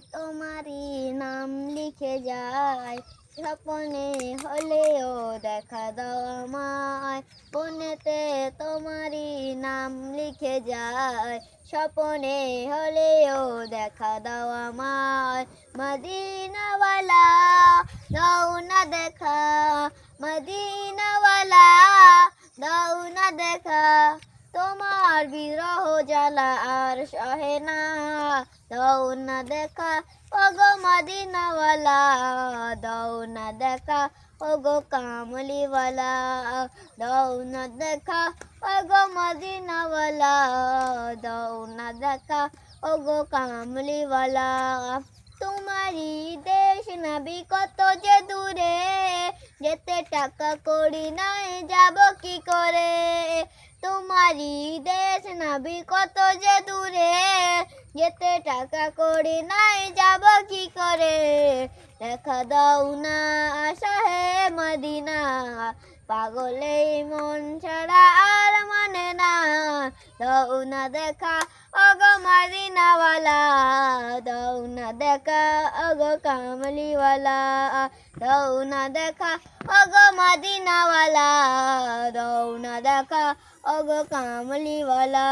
তোমারই নাম লিখে যায়। স্বপনে হলেও দেখা দাও আমায়। বনেতে তোমারই নাম লিখে যায়। স্বপনে হলেও দেখা দাও আমায়। মদিনাওয়ালা, দাও না দেখা। মদিনাওয়ালা, দাও না দেখা। তোমার বিরহ জ্বালা সহে না দাও না দেখা ওগো মদিনাওয়ালা দাও না দেখা ওগো কামলিওয়ালা দাও না দেখা ওগো মদিনাওয়ালা দাও না দেখা ওগো কামলিওয়ালা তোমারই দেশ নাবি কত যে দূরে যেতে টাকা করি নাই যাব কি করে তোমারই দেশ নাবি কত যে দূরে, যেতে টাকা করি নাই, যাব কি করে? দেখা দাও না আশা হে মদিনা পাগলে মন ছাড়া আর মানে না। দাও না দেখা অগো মদিনাওয়ালা, দাও না দেখা অগো কামলিওয়ালা, দাও না দেখা অগো মদিনাওয়ালা দেখা অগো কামলিওয়ালা